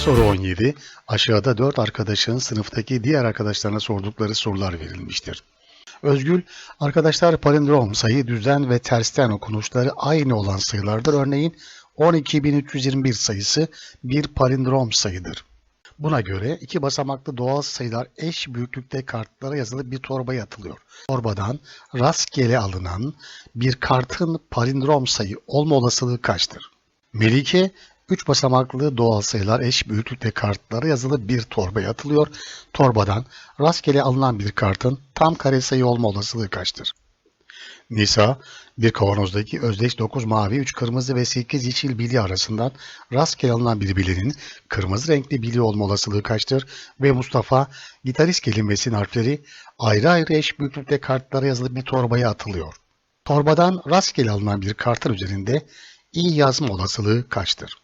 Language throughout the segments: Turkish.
Soru 17. Aşağıda 4 arkadaşın sınıftaki diğer arkadaşlarına sordukları sorular verilmiştir. Özgül, arkadaşlar palindrom, sayı düzden ve tersten okunuşları aynı olan sayılardır. Örneğin 12321 sayısı bir palindrom sayıdır. Buna göre iki basamaklı doğal sayılar eş büyüklükte kartlara yazılıp bir torbaya atılıyor. Torbadan rastgele alınan bir kartın palindrom sayı olma olasılığı kaçtır? Melike, 3 basamaklı doğal sayılar eş büyüklükte kartlara yazılı bir torbaya atılıyor. Torbadan rastgele alınan bir kartın tam kare sayı olma olasılığı kaçtır? Nisa, bir kavanozdaki özdeş 9 mavi, 3 kırmızı ve 8 yeşil bilye arasından rastgele alınan bir bilyenin kırmızı renkli bilye olma olasılığı kaçtır? Ve Mustafa, gitarist kelimesinin harfleri ayrı ayrı eş büyüklükte kartlara yazılı bir torbaya atılıyor. Torbadan rastgele alınan bir kartın üzerinde iyi yazma olasılığı kaçtır?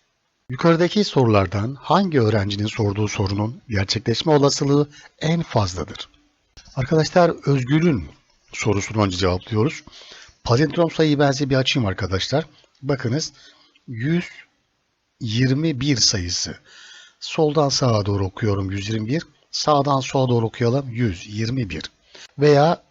Yukarıdaki sorulardan hangi öğrencinin sorduğu sorunun gerçekleşme olasılığı en fazladır? Arkadaşlar Özgür'ün sorusunu önce cevaplıyoruz. Palindrom sayıyı ben bir açayım arkadaşlar. Bakınız 121 sayısı. Soldan sağa doğru okuyorum 121. Sağdan sola doğru okuyalım 121. Veya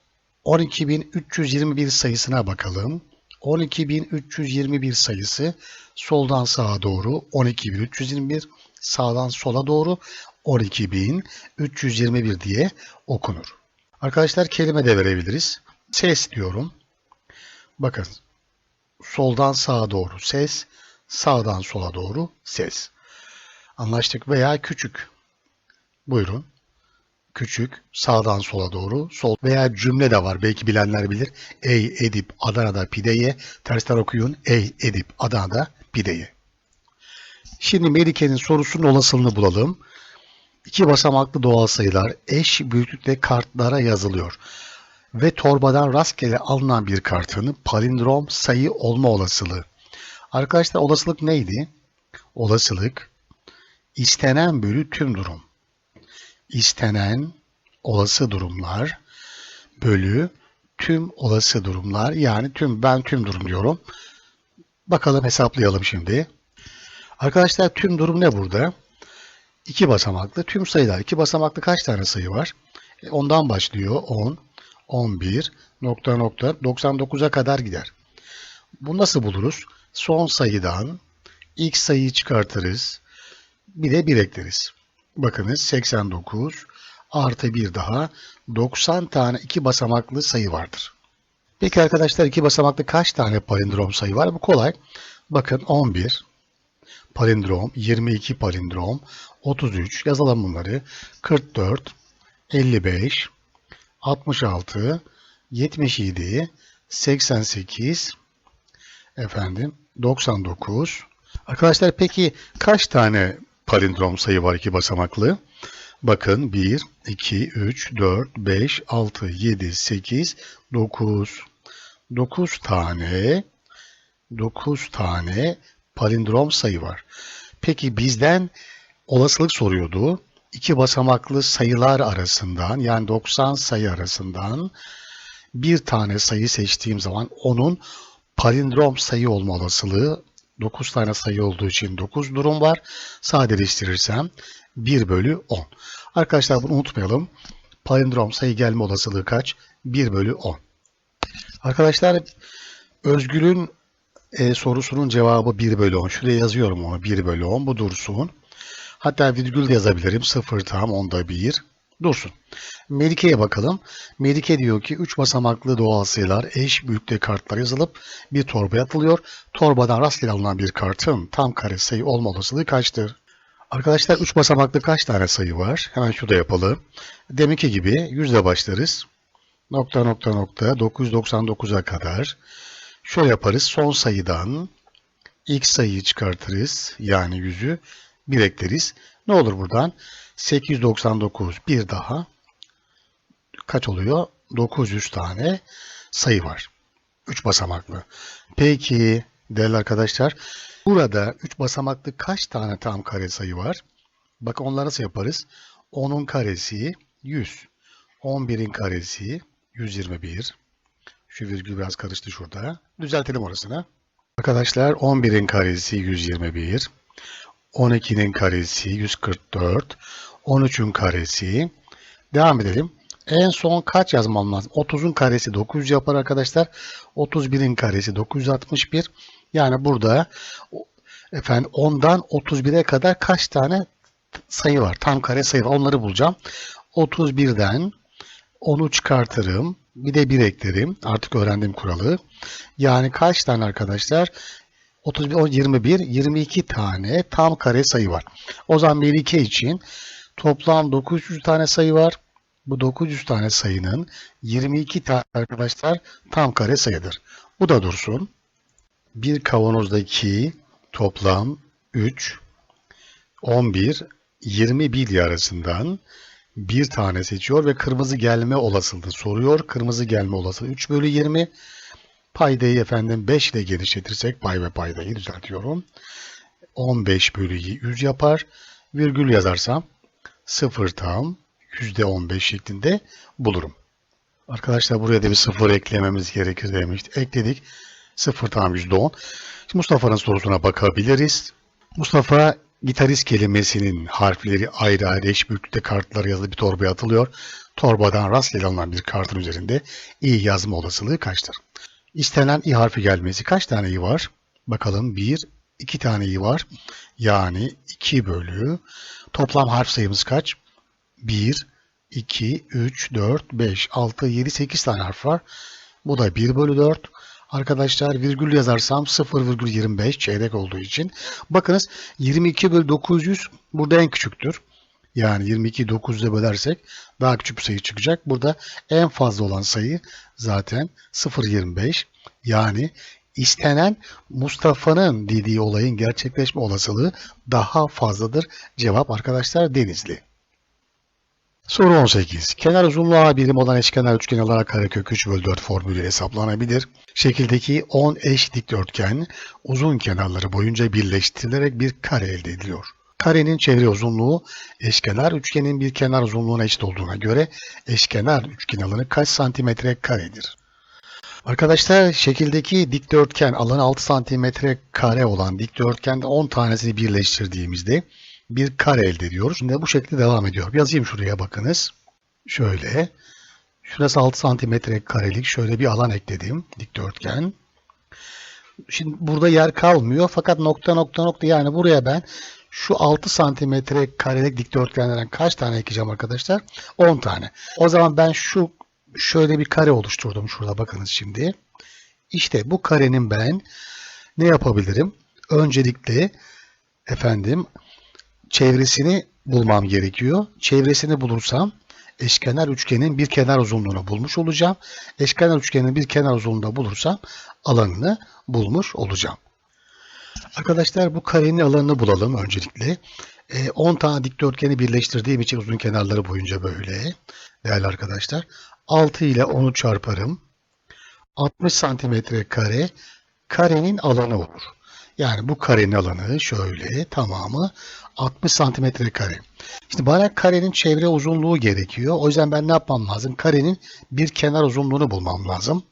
12321 sayısına bakalım. 12321 sayısı soldan sağa doğru 12321, sağdan sola doğru 12321 diye okunur. Arkadaşlar kelime de verebiliriz. Ses diyorum. Bakın soldan sağa doğru ses, sağdan sola doğru ses. Anlaştık veya küçük. Buyurun. Küçük, sağdan sola doğru, sol veya cümle de var. Belki bilenler bilir. Ey Edip Adana'da pideye, tersten okuyun. Ey Edip Adana'da pideye. Şimdi Melike'nin sorusunun olasılığını bulalım. İki basamaklı doğal sayılar eş büyüklükte kartlara yazılıyor. Ve torbadan rastgele alınan bir kartın palindrom sayı olma olasılığı. Arkadaşlar olasılık neydi? Olasılık istenen bölü tüm durum. İstenen olası durumlar bölü tüm olası durumlar yani tüm ben tüm durum diyorum. Bakalım hesaplayalım şimdi. Arkadaşlar tüm durum ne burada? İki basamaklı tüm sayılar. İki basamaklı kaç tane sayı var? E, Ondan başlıyor 10, 11, nokta nokta 99'a kadar gider. Bu nasıl buluruz? Son sayıdan ilk sayıyı çıkartırız. Bir de 1 ekleriz. Bakınız 89 artı bir daha 90 tane iki basamaklı sayı vardır. Peki arkadaşlar iki basamaklı kaç tane palindrom sayı var? Bu kolay. Bakın 11 palindrom, 22 palindrom, 33 yazalım bunları. 44, 55, 66, 77, 88, efendim 99. Arkadaşlar peki kaç tane palindrom sayı var iki basamaklı? Bakın 1, 2, 3, 4, 5, 6, 7, 8, 9. 9 tane 9 tane palindrom sayı var. Peki bizden olasılık soruyordu. İki basamaklı sayılar arasından yani 90 sayı arasından bir tane sayı seçtiğim zaman onun palindrom sayı olma olasılığı 9 tane sayı olduğu için 9 durum var. Sadeleştirirsem 1 bölü 10. Arkadaşlar bunu unutmayalım. Palindrom sayı gelme olasılığı kaç? 1 bölü 10. Arkadaşlar Özgül'ün e, sorusunun cevabı 1 bölü 10. Şuraya yazıyorum onu 1 bölü 10. Bu dursun. Hatta virgül de yazabilirim. 0 tam onda 1. Dursun. Melike'ye bakalım. Melike diyor ki 3 basamaklı doğal sayılar eş büyüklükte kartlar yazılıp bir torbaya atılıyor. Torbadan rastgele alınan bir kartın tam kare sayı olma olasılığı kaçtır? Arkadaşlar 3 basamaklı kaç tane sayı var? Hemen şurada yapalım. Deminki gibi 100 ile başlarız. Nokta nokta nokta 999'a kadar. Şöyle yaparız. Son sayıdan ilk sayıyı çıkartırız. Yani 100'ü bir ekleriz. Ne olur buradan? 899 bir daha kaç oluyor? 900 tane sayı var. 3 basamaklı. Peki değerli arkadaşlar burada 3 basamaklı kaç tane tam kare sayı var? Bakın onları nasıl yaparız? 10'un karesi 100. 11'in karesi 121. Şu virgül biraz karıştı şurada. Düzeltelim orasını. Arkadaşlar 11'in karesi 121. 12'nin karesi 144. 13'ün karesi. Devam edelim. En son kaç yazmam lazım? 30'un karesi 900 yapar arkadaşlar. 31'in karesi 961. Yani burada efendim 10'dan 31'e kadar kaç tane sayı var? Tam kare sayı var. Onları bulacağım. 31'den 10'u çıkartırım. Bir de 1 eklerim. Artık öğrendiğim kuralı. Yani kaç tane arkadaşlar? 31, 10, 21, 22 tane tam kare sayı var. O zaman Melike için toplam 900 tane sayı var. Bu 900 tane sayının 22 tane arkadaşlar tam kare sayıdır. Bu da dursun. Bir kavanozdaki toplam 3, 11, 20 bilye arasından bir tane seçiyor ve kırmızı gelme olasılığı soruyor. Kırmızı gelme olasılığı 3 bölü 20. Paydayı efendim 5 ile genişletirsek pay ve paydayı düzeltiyorum. 15 bölü 100 yapar. Virgül yazarsam 0 tam %15 şeklinde bulurum. Arkadaşlar buraya da bir sıfır eklememiz gerekir demiştik. Ekledik. 0 tam %10. Şimdi Mustafa'nın sorusuna bakabiliriz. Mustafa gitarist kelimesinin harfleri ayrı ayrı eş büyüklükte kartlara yazılı bir torbaya atılıyor. Torbadan rastgele alınan bir kartın üzerinde i yazma olasılığı kaçtır? İstenen i harfi gelmesi kaç tane i var? Bakalım 1, 2 tane i var. Yani 2 bölü toplam harf sayımız kaç? 1, 2, 3, 4, 5, 6, 7, 8 tane harf var. Bu da 1 bölü 4. Arkadaşlar virgül yazarsam 0,25 çeyrek olduğu için. Bakınız 22 bölü 900 burada en küçüktür. Yani 22'yi 900'e bölersek daha küçük bir sayı çıkacak. Burada en fazla olan sayı zaten 0,25. Yani istenen Mustafa'nın dediği olayın gerçekleşme olasılığı daha fazladır. Cevap arkadaşlar Denizli. Soru 18. Kenar uzunluğu A birim olan eşkenar üçgen alarak karekök 3 bölü 4 formülü hesaplanabilir. Şekildeki 10 eş dikdörtgen uzun kenarları boyunca birleştirilerek bir kare elde ediliyor. Karenin çevre uzunluğu eşkenar üçgenin bir kenar uzunluğuna eşit olduğuna göre eşkenar üçgen alanı kaç santimetre karedir? Arkadaşlar şekildeki dikdörtgen alanı 6 santimetre kare olan dikdörtgende 10 tanesini birleştirdiğimizde bir kare elde ediyoruz. Şimdi bu şekilde devam ediyor. Yazayım şuraya bakınız. Şöyle. Şurası 6 santimetre karelik şöyle bir alan ekledim. Dikdörtgen. Şimdi burada yer kalmıyor fakat nokta nokta nokta yani buraya ben şu 6 santimetre karelik dikdörtgenlerden kaç tane ekeceğim arkadaşlar? 10 tane. O zaman ben şu şöyle bir kare oluşturdum şurada bakınız şimdi. İşte bu karenin ben ne yapabilirim? Öncelikle efendim çevresini bulmam gerekiyor. Çevresini bulursam eşkenar üçgenin bir kenar uzunluğunu bulmuş olacağım. Eşkenar üçgenin bir kenar uzunluğunu bulursam alanını bulmuş olacağım. Arkadaşlar bu karenin alanını bulalım öncelikle. Ee, 10 tane dikdörtgeni birleştirdiğim için uzun kenarları boyunca böyle. Değerli arkadaşlar. 6 ile 10'u çarparım. 60 santimetre kare karenin alanı olur. Yani bu karenin alanı şöyle tamamı 60 santimetre kare. Şimdi bana karenin çevre uzunluğu gerekiyor. O yüzden ben ne yapmam lazım? Karenin bir kenar uzunluğunu bulmam lazım.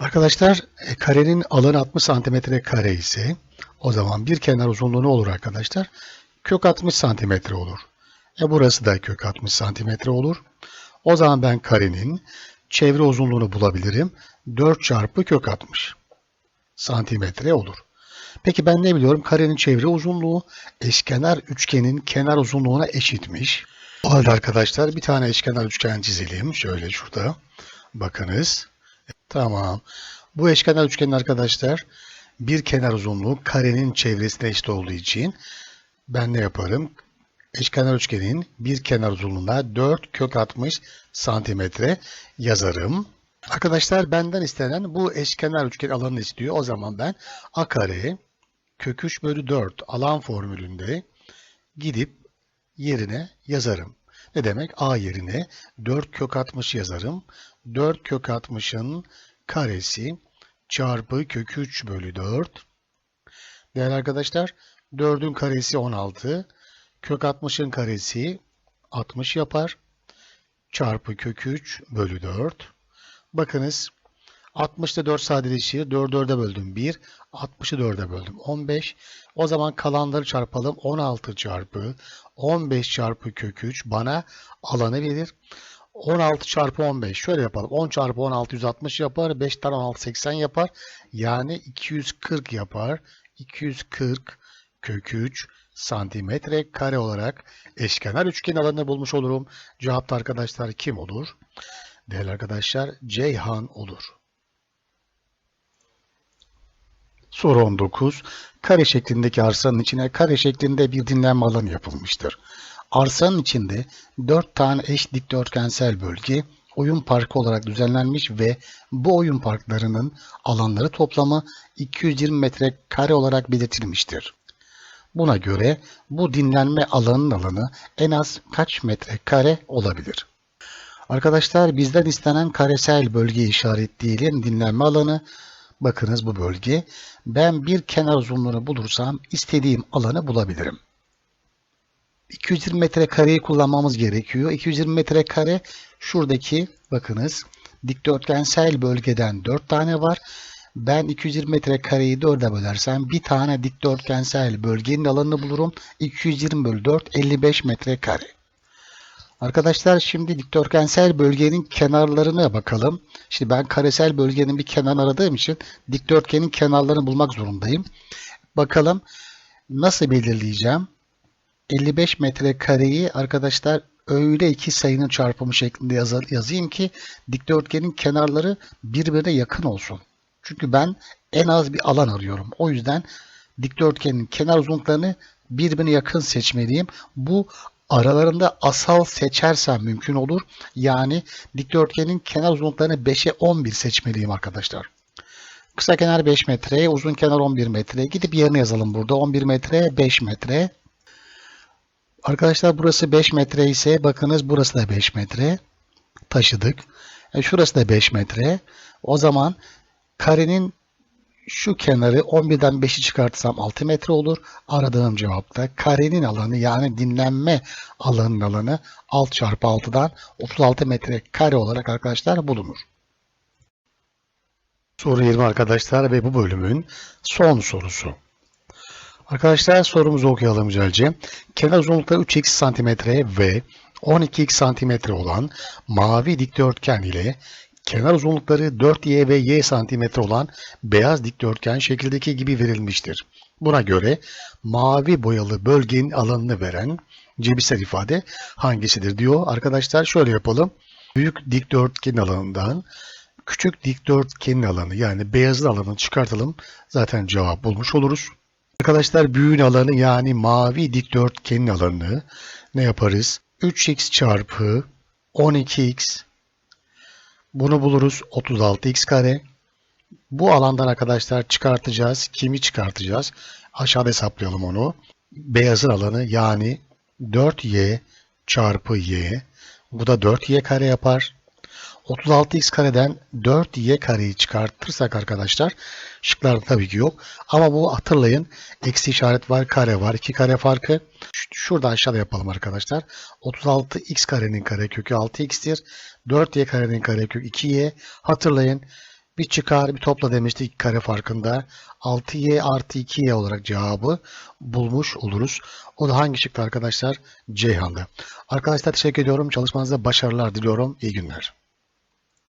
Arkadaşlar e, karenin alanı 60 santimetre kare ise o zaman bir kenar uzunluğu ne olur arkadaşlar? Kök 60 santimetre olur. E burası da kök 60 santimetre olur. O zaman ben karenin çevre uzunluğunu bulabilirim. 4 çarpı kök 60 santimetre olur. Peki ben ne biliyorum? Karenin çevre uzunluğu eşkenar üçgenin kenar uzunluğuna eşitmiş. O halde arkadaşlar bir tane eşkenar üçgen çizelim. Şöyle şurada. Bakınız. Tamam. Bu eşkenar üçgenin arkadaşlar bir kenar uzunluğu karenin çevresine eşit olduğu için ben ne yaparım? Eşkenar üçgenin bir kenar uzunluğuna 4 kök 60 santimetre yazarım. Arkadaşlar benden istenen bu eşkenar üçgen alanını istiyor. O zaman ben a kare kök 3 bölü 4 alan formülünde gidip yerine yazarım. Ne demek? A yerine 4 kök 60 yazarım. 4 kök 60'ın karesi çarpı kök 3 bölü 4. Değerli arkadaşlar 4'ün karesi 16. Kök 60'ın karesi 60 yapar. Çarpı kök 3 bölü 4. Bakınız 60'ta 4 sadeleşir. 4'ü 4'e böldüm 1. 60'ı 4'e böldüm 15. O zaman kalanları çarpalım. 16 çarpı 15 çarpı kök 3 bana alanı verir. 16 çarpı 15 şöyle yapalım. 10 çarpı 16 160 yapar. 5 tane 16 80 yapar. Yani 240 yapar. 240 kök 3 santimetre kare olarak eşkenar üçgen alanını bulmuş olurum. Cevapta arkadaşlar kim olur? Değerli arkadaşlar Ceyhan olur. Soru 19. Kare şeklindeki arsanın içine kare şeklinde bir dinlenme alanı yapılmıştır. Arsanın içinde 4 tane eş dikdörtgensel bölge oyun parkı olarak düzenlenmiş ve bu oyun parklarının alanları toplamı 220 metre kare olarak belirtilmiştir. Buna göre bu dinlenme alanının alanı en az kaç metre kare olabilir? Arkadaşlar bizden istenen karesel bölgeyi işaretleyelim. Dinlenme alanı. Bakınız bu bölge. Ben bir kenar uzunluğunu bulursam istediğim alanı bulabilirim. 220 metrekareyi kullanmamız gerekiyor. 220 metrekare şuradaki bakınız dikdörtgensel bölgeden 4 tane var. Ben 220 metrekareyi 4'e bölersem bir tane dikdörtgensel bölgenin alanını bulurum. 220 bölü 4 55 metrekare. Arkadaşlar şimdi dikdörtgensel bölgenin kenarlarına bakalım. Şimdi ben karesel bölgenin bir kenarını aradığım için dikdörtgenin kenarlarını bulmak zorundayım. Bakalım nasıl belirleyeceğim? 55 metrekareyi arkadaşlar öyle iki sayının çarpımı şeklinde yazayım ki dikdörtgenin kenarları birbirine yakın olsun. Çünkü ben en az bir alan arıyorum. O yüzden dikdörtgenin kenar uzunluklarını birbirine yakın seçmeliyim. Bu aralarında asal seçersem mümkün olur. Yani dikdörtgenin kenar uzunluklarını 5'e 11 seçmeliyim arkadaşlar. Kısa kenar 5 metre, uzun kenar 11 metre. Gidip yerine yazalım burada. 11 metre, 5 metre. Arkadaşlar burası 5 metre ise bakınız burası da 5 metre. Taşıdık. E şurası da 5 metre. O zaman karenin şu kenarı 11'den 5'i çıkartırsam 6 metre olur. Aradığım cevapta karenin alanı yani dinlenme alanının alanı 6 çarpı 6'dan 36 metre kare olarak arkadaşlar bulunur. Soru 20 arkadaşlar ve bu bölümün son sorusu. Arkadaşlar sorumuzu okuyalım güzelce. Kenar uzunlukları 3x santimetre ve 12x santimetre olan mavi dikdörtgen ile kenar uzunlukları 4y ve y santimetre olan beyaz dikdörtgen şekildeki gibi verilmiştir. Buna göre mavi boyalı bölgenin alanını veren cebisel ifade hangisidir diyor. Arkadaşlar şöyle yapalım. Büyük dikdörtgen alanından küçük dikdörtgenin alanı yani beyazın alanını çıkartalım. Zaten cevap bulmuş oluruz. Arkadaşlar büyüğün alanı yani mavi dikdörtgenin alanını ne yaparız? 3x çarpı 12x bunu buluruz 36x kare. Bu alandan arkadaşlar çıkartacağız. Kimi çıkartacağız? Aşağıda hesaplayalım onu. Beyazın alanı yani 4y çarpı y. Bu da 4y kare yapar. 36x kareden 4y kareyi çıkartırsak arkadaşlar şıklarda tabii ki yok. Ama bu hatırlayın eksi işaret var kare var 2 kare farkı. Şurada aşağıda yapalım arkadaşlar. 36x karenin karekökü 6x'tir. 4y karenin karekök 2y. Hatırlayın bir çıkar bir topla demiştik kare farkında. 6y artı 2y olarak cevabı bulmuş oluruz. O da hangi şıktı arkadaşlar? Ceyhan'da. Arkadaşlar teşekkür ediyorum. Çalışmanızda başarılar diliyorum. İyi günler.